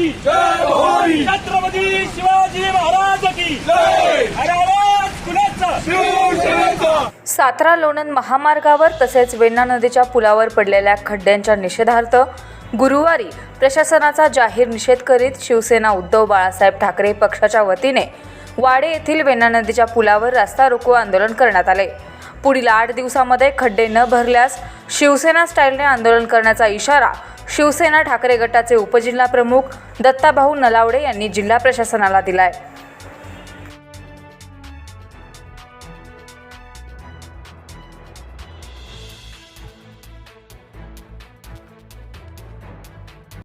की जय छत्रपती शिवाजी महाराज की जय. सातारा लोणंद महामार्गावर तसेच वेण्णा नदीच्या पुलावर पडलेल्या खड्ड्यांच्या निषेधार्थ गुरुवारी प्रशासनाचा जाहीर निषेध करीत शिवसेना उद्धव बाळासाहेब ठाकरे पक्षाच्या वतीने वाडे येथील वेण्णा नदीच्या पुलावर रास्ता रोको आंदोलन करण्यात आले. पुढील आठ दिवसामध्ये खड्डे न भरल्यास शिवसेना स्टाईलने आंदोलन करण्याचा इशारा शिवसेना ठाकरे गटाचे उपजिल्हा प्रमुख दत्ताभाऊ नलावडे यांनी जिल्हा प्रशासनाला दिलाय.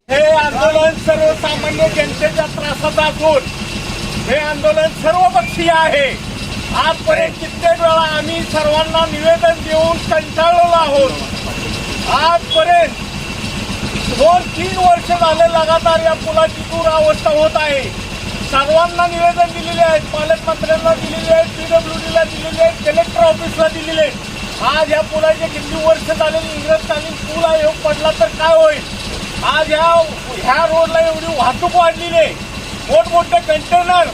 हे आंदोलन सर्वसामान्य जनतेच्या त्रासाचं असून हे आंदोलन सर्वपक्षीय आहे. आजपर्यंत कित्येक वेळा आम्ही सर्वांना निवेदन देऊन कंटाळलेलो आहोत. आजपर्यंत दोन तीन वर्ष झाले लगातार या पुलाची दूर अवस्था होत आहे. सर्वांना निवेदन दिलेले आहेत. पालकमंत्र्यांना दिलेले आहेत. पीडब्ल्यूडीला दिलेले आहेत. कलेक्टर ऑफिसला दिलेले आहेत. आज या पुलाचे किती वर्ष झाले इंग्रजकालीन पूल आहे हो पडला तर काय होईल? आज ह्या ह्या रोडला एवढी वाहतूक वाढलेली आहे. मोठमोठे कंटेनर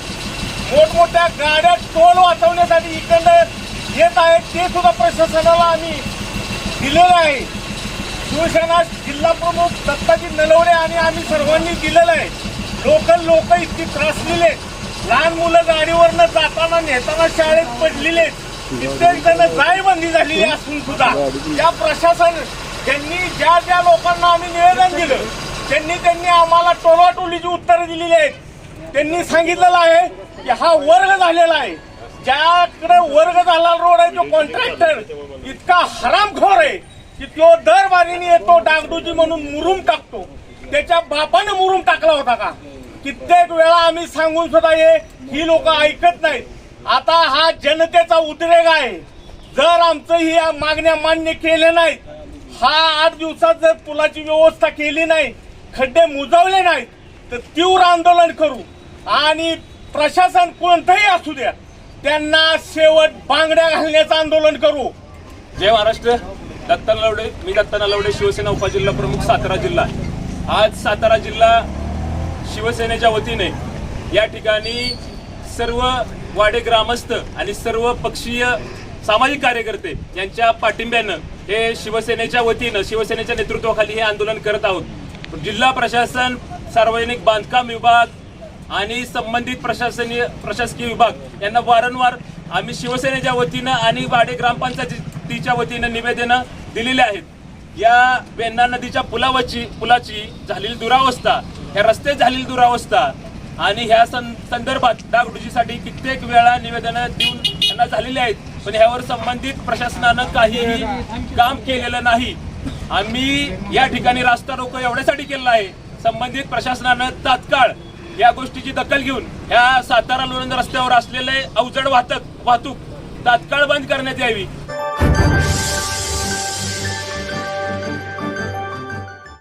मोठमोठ्या गाड्या टोल वाचवण्यासाठी इकडं येत आहेत. ते सुद्धा प्रशासनाला आम्ही दिलेलं आहे. शिवसेना जिल्हा प्रमुख दत्ताजी नलवडे आणि आम्ही सर्वांनी दिलेलं आहे. लोकल लोक इतकी त्रासलेले लहान मुलं गाडीवरनं जाताना नेताना शाळेत पडलेले. आहेत. कित्येक जण जायबंदी झालेली असून सुद्धा. या प्रशासन त्यांनी ज्या ज्या लोकांना आम्ही निवेदन दिलं त्यांनी त्यांनी आम्हाला टोलाटोलीची उत्तरं दिलेली आहेत. त्यांनी सांगितलेलं आहे की हा वर्ग झालेला आहे. ज्याकडे वर्ग झाला रोड आहे तो कॉन्ट्रॅक्टर इतका हरामखोर आहे की तो दरबारीने येतो डागडुजी म्हणून मुरुम टाकतो. त्याच्या बापाने मुरुम टाकला होता का? कित्येक वेळा आम्ही सांगून सुद्धा हे ही लोक ऐकत नाहीत. आता हा जनतेचा उद्रेक आहे. जर आमचं ही मागण्या मान्य केल्या नाहीत हा आठ दिवसात जर पुलाची व्यवस्था केली नाही खड्डे मुजवले नाहीत तर तीव्र आंदोलन करू. आणि प्रशासन कोणतंही असू द्या त्यांना शेवट बांगड्या घालण्याचं आंदोलन करू. जय महाराष्ट्र. दत्ता नलवडे मी दत्ता नलवडे शिवसेना उपजिल्हा प्रमुख सातारा जिल्हा. आज सातारा जिल्हा शिवसेनेच्या वतीने या ठिकाणी सर्व वाडे ग्रामस्थ आणि सर्व पक्षीय सामाजिक कार्यकर्ते यांच्या पाठिंब्यानं हे शिवसेनेच्या वतीनं शिवसेनेच्या नेतृत्वाखाली हे आंदोलन करत आहोत. जिल्हा प्रशासन सार्वजनिक बांधकाम विभाग आणि संबंधित प्रशासनीय प्रशासकीय विभाग यांना वारंवार आम्ही शिवसेनेच्या वतीनं आणि वाडे ग्रामपंचायतीच्या वतीनं निवेदनं दिलेली आहेत. या वेण्णा नदीच्या पुलावरची पुलाची झालेली दुरावस्था ह्या रस्ते झालेली दुरावस्था आणि ह्या सं संदर्भात डागडुजीसाठी कित्येक वेळा निवेदनं देऊन त्यांना झालेली आहेत. पण ह्यावर संबंधित प्रशासनानं काहीही काम केलेलं नाही. आम्ही या ठिकाणी रास्ता रोको एवढ्यासाठी केलेला आहे. संबंधित प्रशासनानं तात्काळ या गोष्टीची दखल घेऊन या सातारा लोणंद रस्त्यावर असलेले अवजड वाहतक वाहतूक तात्काळ बंद करण्यात यावी.